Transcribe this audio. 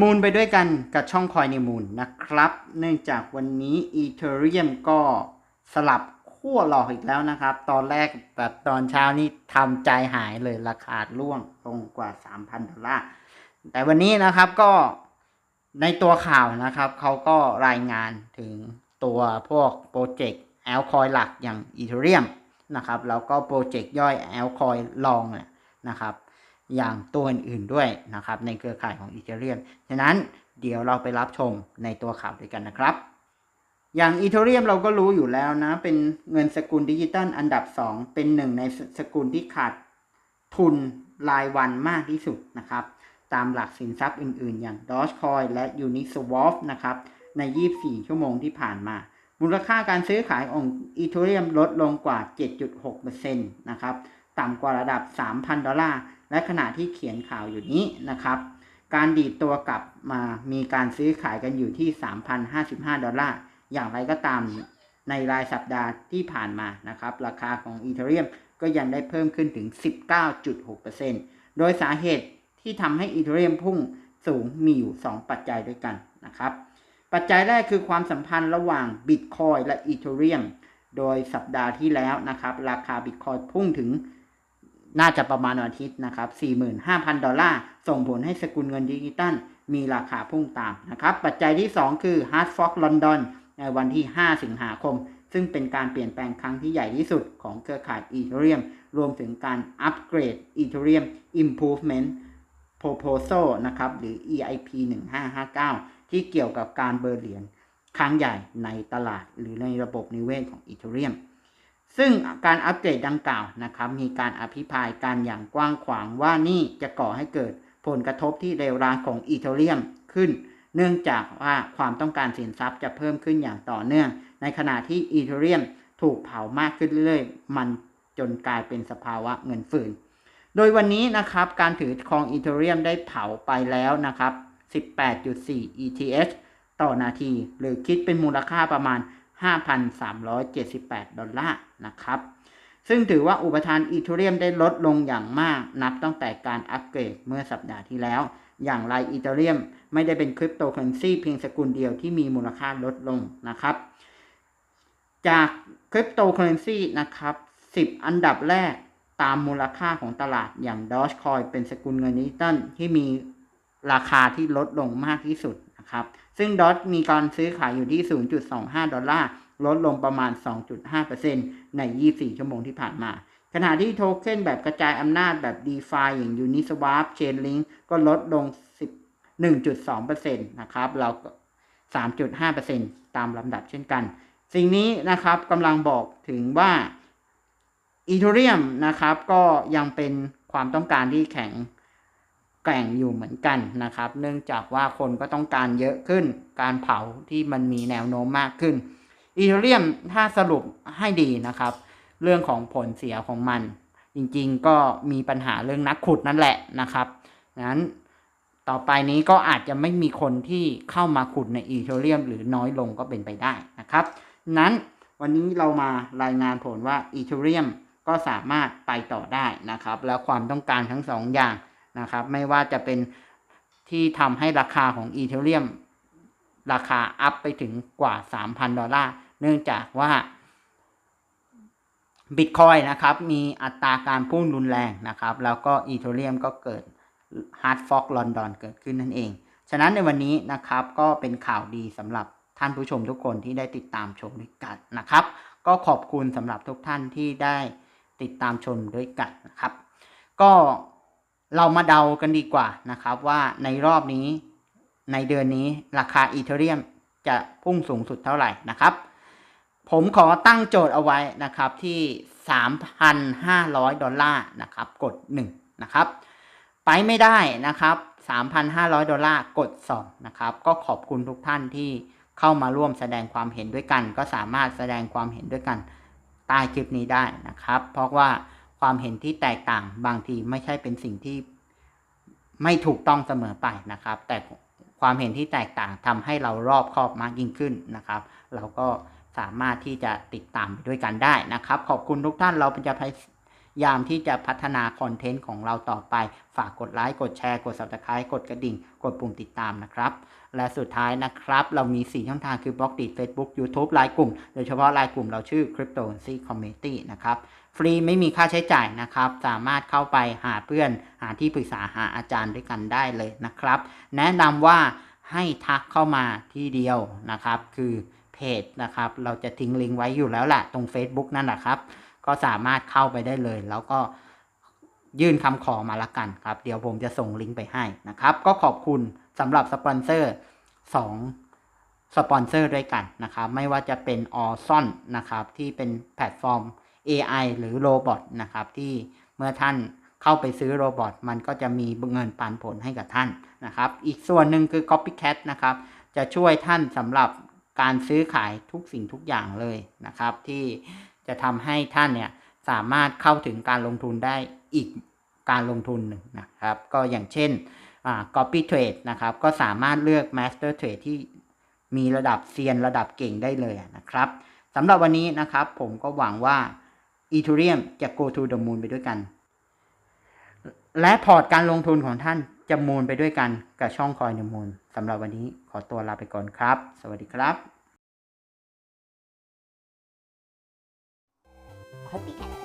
มูลไปด้วยกันกับช่องคอยในมูลนะครับ เนื่องจากวันนี้อีเทเรียมก็สลับขั้วหลอกอีกแล้วนะครับ ตอนแรกแบบตอนเช้านี่ทำใจหายเลยราคาร่วงลงกว่า 3,000ดอลลาร์แต่วันนี้นะครับก็ในตัวข่าวนะครับ เขาก็รายงานถึงตัวพวกโปรเจกต์แอลคอยหลักอย่างอีเทเรียม นะครับแล้วก็โปรเจกต์ย่อยแอลคอยลองเนี่ยนะครับ อย่างตัวอื่นๆด้วยนะครับในเครือข่ายของอีเทเรียมฉะนั้นเดี๋ยวเราไปรับชมในตัวข่าวด้วยกันนะครับ อย่างอีเทเรียมเราก็รู้อยู่แล้วนะ เป็นเงินสกุลดิจิตอลอันดับ 2 เป็นหนึ่งในสกุลที่ขาดทุนรายวันมากที่สุดนะครับ ตามหลักสินทรัพย์อื่นๆ อย่าง Dogecoin และ Uniswap นะครับใน 24 ชั่วโมงที่ผ่านมา มูลค่าการซื้อขายของอีเทเรียมลดลงกว่า 7.6%นะครับ ต่ำกว่าระดับ 3,000 ดอลลาร์ และขณะที่เขียนข่าวอยู่นี้นะครับ การดีดตัวกลับมามีการซื้อขายกันอยู่ที่ 3,055 ดอลลาร์ อย่างไรก็ตามในรายสัปดาห์ที่ผ่านมานะครับ ราคาของอีเทเรียมก็ยังได้เพิ่มขึ้นถึง 19.6%โดยสาเหตุที่ทำให้อีเทเรียมพุ่งสูงมีอยู่ 2 ปัจจัยด้วยกันนะครับ ปัจจัยแรกคือความสัมพันธ์ระหว่างบิตคอยและอีเทเรียมโดยสัปดาห์ที่แล้วนะครับ ราคาบิตคอยพุ่งถึงน่าจะประมาณวันอาทิตย์นะครับ 45,000 ดอลลาร์ ส่งผลให้สกุลเงินดิจิตัลมีราคาพุ่งตามนะครับ ปัจจัยที่ 2 คือ Hard Fork London ในวันที่ 5 สิงหาคม ซึ่งเป็นการเปลี่ยนแปลงครั้งที่ใหญ่ที่สุดของเครือข่าย Ethereum รวมถึงการอัปเกรด Ethereum Improvement Proposal นะครับ หรือ EIP 1559 ที่เกี่ยวกับการเบอร์เหรียญครั้งใหญ่ในตลาดหรือในระบบนิเวศของ Ethereum ซึ่งการอัปเกรดดังกล่าวนะครับมีการอภิปรายการอย่างกว้างขวางว่านี่จะก่อให้เกิดผลกระทบที่เลวร้ายของอีเทเรียมขึ้น เนื่องจากว่าความต้องการสินทรัพย์จะเพิ่มขึ้นอย่างต่อเนื่อง ในขณะที่อีเทเรียมถูกเผามากขึ้นเรื่อยๆ มันจนกลายเป็นสภาวะเงินฝืน โดยวันนี้นะครับการถือครองอีเทเรียมได้เผาไปแล้วนะครับ 18.4 ETH ต่อนาที หรือคิดเป็นมูลค่าประมาณ 5,378 ดอลลาร์นะครับ ซึ่งถือว่าอุปทานอีเทเรียมได้ลดลงอย่างมากนับตั้งแต่การอัปเกรดเมื่อสัปดาห์ที่แล้ว อย่างไรอีเทเรียมไม่ได้เป็นคริปโตเคอเรนซีเพียงสกุลเดียวที่มีมูลค่าลดลงนะครับ จากคริปโตเคอเรนซีนะครับ 10 อันดับแรกตามมูลค่าของตลาดอย่าง Dogecoin เป็นสกุลเงินดิจิตอลที่มี ราคาที่ลดลงมากที่สุดนะครับ ซึ่งดอทมีการซื้อขายอยู่ที่ 0.25 ดอลลาร์ ลดลงประมาณ 2.5%ใน 24 ชั่วโมงที่ผ่านมา ขณะที่โทเค็นแบบกระจายอำนาจแบบ DeFi อย่าง Uniswap Chainlink ก็ลดลง 1.2%นะครับเราก็3.5%ตามลำดับเช่นกัน สิ่งนี้นะครับกำลังบอกถึงว่าอีเทเรียมนะครับก็ยังเป็นความต้องการที่แข็ง แกร่งอยู่เหมือนกันนะครับ เนื่องจากว่าคนก็ต้องการเยอะขึ้น การเผาที่มันมีแนวโน้มมากขึ้นอีเทเรียมถ้าสรุปให้ดีนะครับ เรื่องของผลเสียของมัน จริงๆก็มีปัญหาเรื่องนักขุดนั่นแหละนะครับนั้นต่อไปนี้ก็อาจจะไม่มีคนที่เข้ามาขุดในอีเทเรียม หรือน้อยลงก็เป็นไปได้นะครับ นั้นวันนี้เรามารายงานผลว่าอีเทเรียมก็สามารถไปต่อได้นะครับ แล้วความต้องการทั้งสองอย่าง นะครับ ไม่ว่าจะเป็นที่ทำให้ราคาของอีเทเรียมราคาอัพไปถึงกว่า 3,000 ดอลลาร์ เนื่องจากว่าบิตคอยนะครับ มีอัตราการพุ่งรุนแรงนะครับ แล้วก็อีเทเรียมก็เกิดฮาร์ดฟอกลอนดอนเกิดขึ้นนั่นเอง ฉะนั้นในวันนี้นะครับก็เป็นข่าวดีสำหรับท่านผู้ชมทุกคนที่ได้ติดตามชมด้วยกันนะครับ ก็ขอบคุณสำหรับทุกท่านที่ได้ติดตามชมด้วยกันนะครับ ก็ เรามาเดากันดีกว่านะครับว่าในรอบนี้ในเดือนนี้ราคาอีเทเรียมจะพุ่งสูงสุดเท่าไหร่นะครับ ผมขอตั้งโจทย์เอาไว้นะครับที่ 3,500 ดอลลาร์นะครับกด 1 นะครับ ไปไม่ได้นะครับ 3,500 ดอลลาร์กด 2 นะครับ ก็ขอบคุณทุกท่านที่เข้ามาร่วมแสดงความเห็นด้วยกัน ก็สามารถแสดงความเห็นด้วยกันใต้คลิปนี้ได้นะครับ เพราะว่า ความเห็นที่แตกต่างบางทีไม่ใช่เป็นสิ่งที่ไม่ถูกต้องเสมอไปนะครับ แต่ความเห็นที่แตกต่างทำให้เรารอบคอบมากยิ่งขึ้นนะครับ เราก็สามารถที่จะติดตามไปด้วยกันได้นะครับ ขอบคุณทุกท่านเราเป็นจะ ยามที่จะพัฒนาคอนเทนต์ของเราต่อไป ฝากกดไลค์ กดแชร์ กด subscribe กดกระดิ่ง กดปุ่มติดตามนะครับ และสุดท้ายนะครับ เรามี 4 ช่องทางคือบล็อกดี Facebook YouTube ไลน์กลุ่ม โดยเฉพาะไลน์กลุ่มเราชื่อ Cryptocurrency Community นะครับ ฟรีไม่มีค่าใช้จ่ายนะครับ สามารถเข้าไปหาเพื่อน หาที่ปรึกษาหาอาจารย์ด้วยกันได้เลยนะครับ แนะนำว่าให้ทักเข้ามาที่เดียวนะครับ คือเพจนะครับ เราจะทิ้งลิงก์ไว้อยู่แล้วแหละตรง Facebook นั่นแหละครับ ก็สามารถเข้าไปได้เลย แล้วก็ยื่นคำขอมาละกันครับ เดี๋ยวผมจะส่งลิงก์ไปให้นะครับ ก็ขอบคุณสำหรับสปอนเซอร์2สปอนเซอร์ด้วยกันนะครับ ไม่ว่าจะเป็นออซอนนะครับ ที่เป็นแพลตฟอร์ม AI หรือโรบอทนะครับ ที่เมื่อท่านเข้าไปซื้อโรบอทมันก็จะมีเงินปันผลให้กับท่านนะครับ อีกส่วนหนึ่งคือ Copycat นะครับ จะช่วยท่านสำหรับการซื้อขายทุกสิ่งทุกอย่างเลยนะครับ ที่ จะทำให้ท่านเนี่ยสามารถเข้าถึงการลงทุนได้อีกการลงทุนหนึ่งนะครับ ก็อย่างเช่นอ่า Copy Trade นะครับ ก็สามารถเลือก Master Trade ที่มีระดับเซียนระดับเก่งได้เลยนะครับสำหรับวันนี้นะครับผมก็หวังว่าอีทูเรียมจะ go to the moon ไปด้วยกัน และพอร์ตการลงทุนของท่านจะมูลไปด้วยกันกับช่องคอยในมูลสำหรับวันนี้ขอตัวลาไปก่อนครับ สวัสดีครับ Copycat